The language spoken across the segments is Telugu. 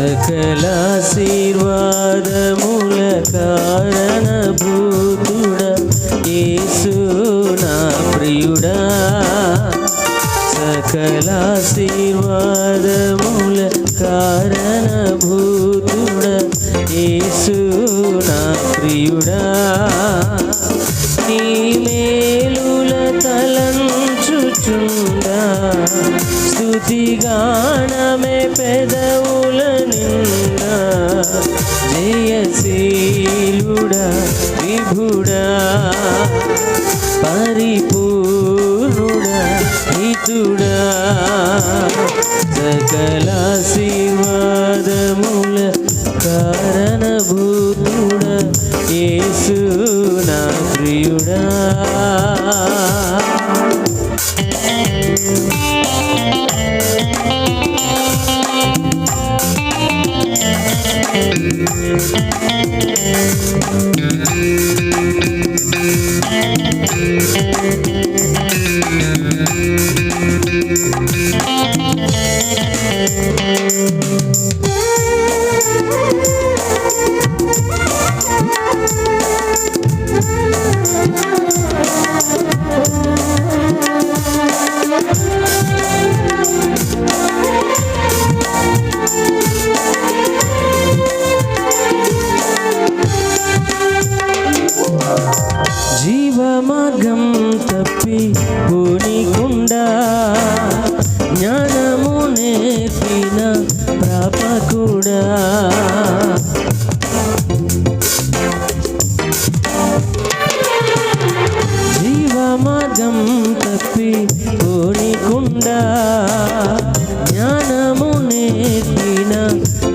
సకలాశీర్వాదముల కారణభూతుడ యేసు నా ప్రియుడా. సకలాశీర్వాదముల కారణభూతుడ యేసు నా ప్రియుడా. నీ మేలుల తలంచుచుండా స్తుతిగానమే పెదవు సకలాశీర్వాదముల కారణభూతుడా యేసు నా ప్రియుడా మార్గం తప్పి పోనీకుండా. జ్ఞానము నేర్పిన ప్రాపకుడా జీవమార్గం తప్పి పోనీకుండా. జ్ఞానము నేర్పిన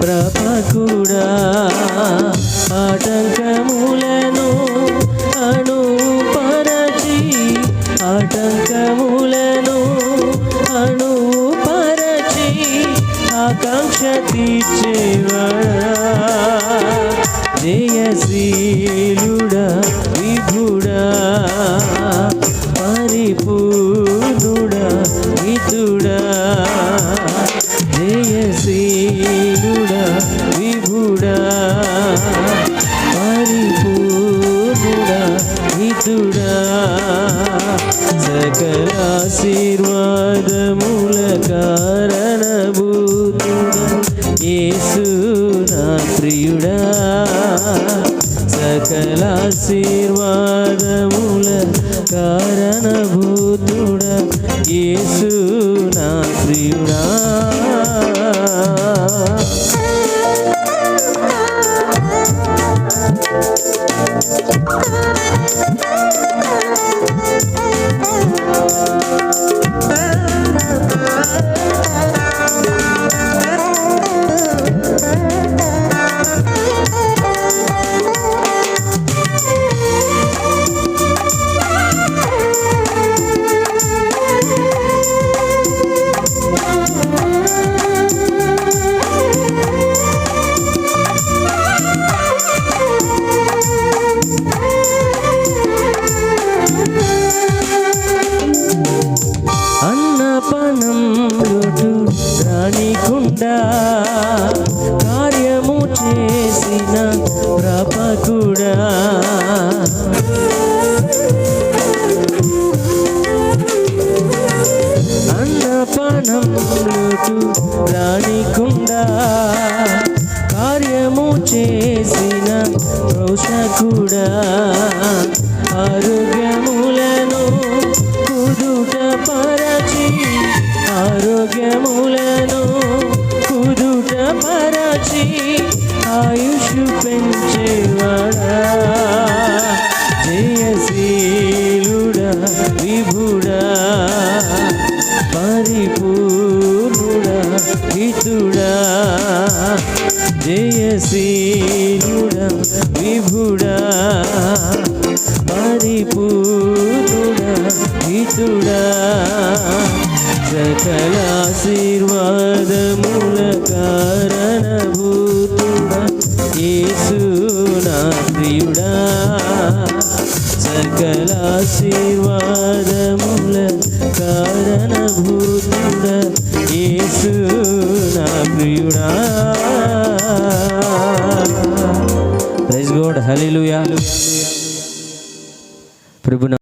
ప్రపకుడా ఆటంకములే జయశీలుడా విభుడా పరిపూర్ణుడా హితుడా జయశీలుడా విభుడా పరిపూర్ణుడా హితుడా సకలాశీర్వాదముల కారణభూతుడా యేసు నా ప్రియుడా సకలాశీర్వాదముల కారణభూతుడా యేసు నా ప్రియుడా అన్నపనం రానికుండా కార్యము చేసిన ప్రపకుడా అన్నపనం లోటు రానికుండా కార్యము చేసిన రోషకుడా. ఆరోగ్యములను కుదుట పరచి ఆరోగ్యము కుదుట పరచి ఆయుష్ పెంచేవాడా? జయశీలుడా విభుడా పరిపూర్ణుడా హితుడా? జయశీలుడా విభుడా పరిపూర్ణుడా హితుడా? సకలాశీ ఆశీర్వాదముల కారణభూత యేసు నా ప్రియుడా. Praise gourd hallelujah ప్రభున